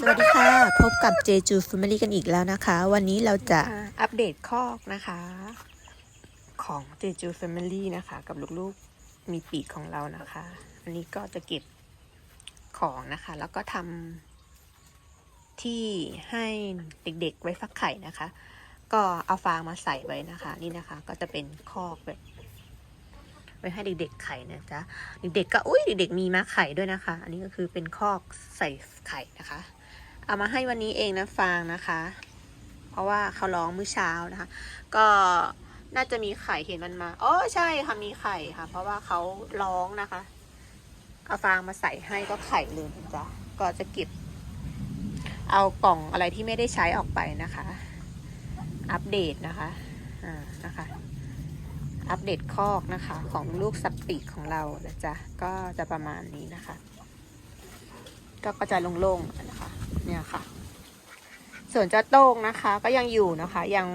สวัสดีค่ะ พบกับเจจู Family กันอีกแล้วนะคะ วันนี้เราจะอัปเดตคอกนะคะ ของเจจู Family นะคะ กับลูกๆมีปีกของเรานะคะอันนี้ก็จะเก็บของนะคะ แล้วก็ทำที่ให้เด็กๆไว้ฟักไข่นะคะ ก็เอาฟางมาใส่ไว้นะคะ นี่นะคะ ก็จะเป็นคอกแบบไว้ให้เด็กๆไข่นะจ๊ะเด็กๆก็อุ้ยเด็กๆมีมาไข่ด้วยนะคะ อันนี้ก็คือเป็นคอกใส่ไข่นะคะ เอามาให้วันนี้เองนะฟางนะคะ เพราะว่าเขาร้องมื้อเช้านะคะ ก็น่าจะมีไข่เห็นมันมาอ๋อใช่ค่ะมีไข่ค่ะ เพราะว่าเขาร้องนะคะ เอาฟางมาใส่ให้ก็ไข่เลยจ๊ะก็จะเก็บ เอากล่องอะไรที่ไม่ได้ใช้ออกไปนะคะ อัปเดตนะคะอ่านะคะอัปเดตคอกนะคะ ของลูกสัตว์ปีกของเรานะจ๊ะก็จะประมาณนี้นะคะ ก็ก็จะโล่งๆนะคะ เนี่ยค่ะ ส่วนเจ้าโต้งนะคะ ก็ยังอยู่นะคะ ยัง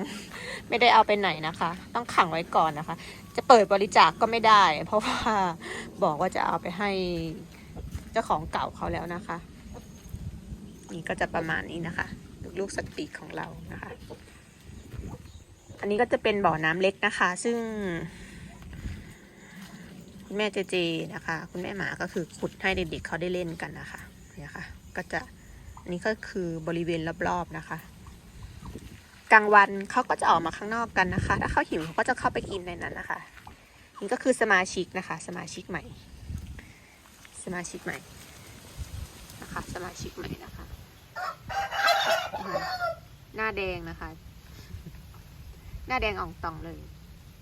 ไม่ได้เอาไปไหนนะคะ ต้องขังไว้ก่อนนะคะ จะเปิดบริจาคกก็ไม่ได้ เพราะว่าบอกว่าจะเอาไปให้เจ้าของเก่าเขาแล้วนะคะ นี่ก็จะประมาณนี้นะคะ ลูกสัตว์ปีกของเรานะคะ อันนี้ก็จะเป็นบ่อน้ำเล็กนะคะ ซึ่งคุณแม่เจเจนะคะ คุณแม่หมาก็คือขุดให้เด็กๆเขาได้เล่นกันนะคะ เนี่ยค่ะ ก็จะอันนี้ก็คือบริเวณรอบๆนะคะ กลางวันเขาก็จะออกมาข้างนอกกันนะคะ ถ้าเขาหิวเขาก็จะเข้าไปกินในนั้นนะคะ นี่ก็คือสมาชิกนะคะ สมาชิกใหม่ สมาชิกใหม่นะคะ สมาชิกใหม่นะคะ หน้าแดงนะคะ หน้าแดงอ่องตองเลย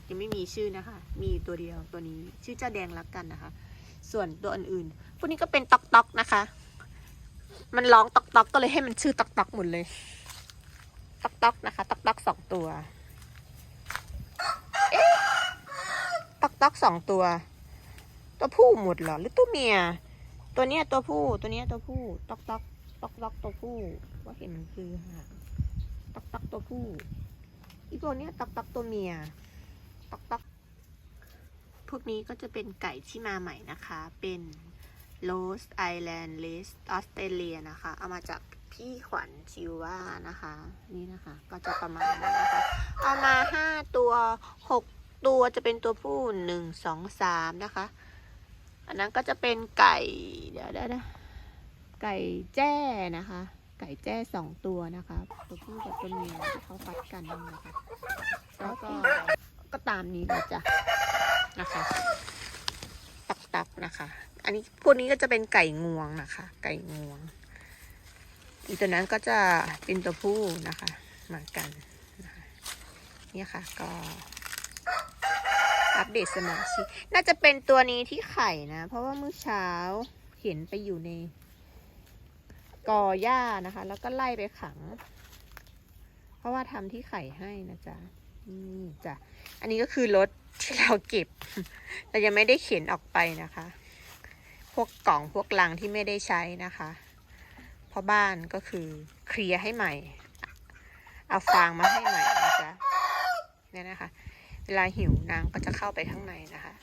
ยังไม่มีชื่อนะคะ มีตัวเดียวตัวนี้ชื่อเจ้าแดงรักกันนะคะ ส่วนตัวอื่นๆ พวกนี้ก็เป็นต๊อกตอกนะคะ มันร้องตอกตอกก็เลยให้มันชื่อตอกตอกหมดเลยตอกตอกนะคะตอกตอกสองตัวเอ๊ตอกตอกสองตัว ตัวผู้หมดเหรอหรือตัวเมีย ตัวเนี้ยตัวผู้ตัวเนี้ยตัวผู้ตอกตอกตอกตอกตัวผู้ว่าเห็นมันคือหางตอกตอกตัวผู้อีตัวเนี้ยตอกตอกตัวเมียตอกตอกพวกนี้ก็จะเป็นไก่ที่มาใหม่นะคะ เป็น โ o สไอแลนด์เลสออสเตรเลียนะคะ เอามาจากพี่ขวัญชิวว่านะคะ นี่นะคะ ก็จะประมาณนี้นะคะ เอามาห้าตัวหกตัวจะเป็นตัวผู้หนึ่งสองสามนะคะ อันนั้นก็จะเป็นไก่เดี๋ยวเดี๋ยวนะไก่แจ้นะคะ ไก่แจ้สองตัวนะคะ ตัวผู้กับตัวเมียที่เขาฟัดกันนะคะแล้วก็ก็ตามนี้เลยจ้ะนะคะ ตักๆนะคะ อันนี้พวกนี้ก็จะเป็นไก่งวงนะคะ ไก่งวง อีกตัวนั้นก็จะเป็นตัวผู้นะคะเหมือนกันนะคะเนี่ยค่ะก็อัปเดตสมาชิกน่าจะเป็นตัวนี้ที่ไข่นะ เพราะว่าเมื่อเช้าเห็นไปอยู่ในกอหญ้านะคะ แล้วก็ไล่ไปขัง เพราะว่าทำที่ไข่ให้นะจ๊ะนี่จ้ะอันนี้ก็คือรถที่เราเก็บแต่ยังไม่ได้เข็นออกไปนะคะ วกกล่องพวกลังที่ไม่ได้ใช้นะคะ เพราะบ้านก็คือเคลียร์ให้ใหม่ เอาฟางมาให้ใหม่นะจ๊ะเนี่ยนะคะ เวลาหิวนางก็จะเข้าไปข้างในนะคะ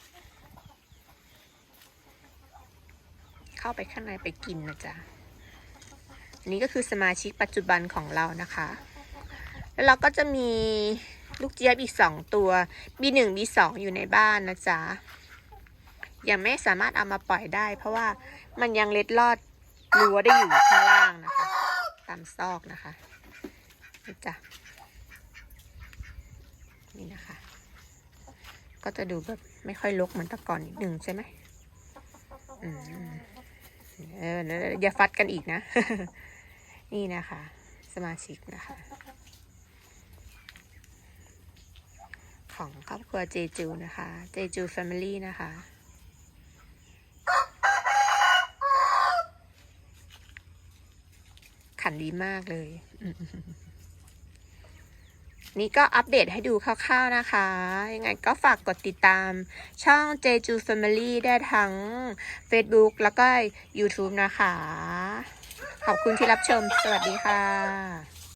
เข้าไปข้างในไปกินนะจ๊ะนนี้ก็คือสมาชิกปัจจุบันของเรานะคะ แล้วเราก็จะมีลูกเจี๊ยบอีกสองตัว B1 B2 อยู่ในบ้านนะจ๊ะ ยังไม่สามารถเอามาปล่อยได้ เพราะว่ามันยังเล็ดลอดรั้วได้อยู่ข้างล่างนะคะ ตามซอกนะคะนี่จ้ะนี่นะคะ ก็จะดูแบบไม่ค่อยรกเหมือนแต่ก่อนนิดนึงใช่ไหมอืมเอออย่าฟัดกันอีกนะ นี่นะคะ สมาชิกนะคะ ของครอบครัวเจจูนะคะ เจจูแฟมิลี่นะคะ ขันดีมากเลย นี่ก็อัปเดตให้ดูคร่าวๆนะคะ ยังไงก็ฝากกดติดตามช่อง Jeju Family ได้ทั้ง Facebook แล้วก็ YouTube นะคะ ขอบคุณที่รับชม สวัสดีค่ะ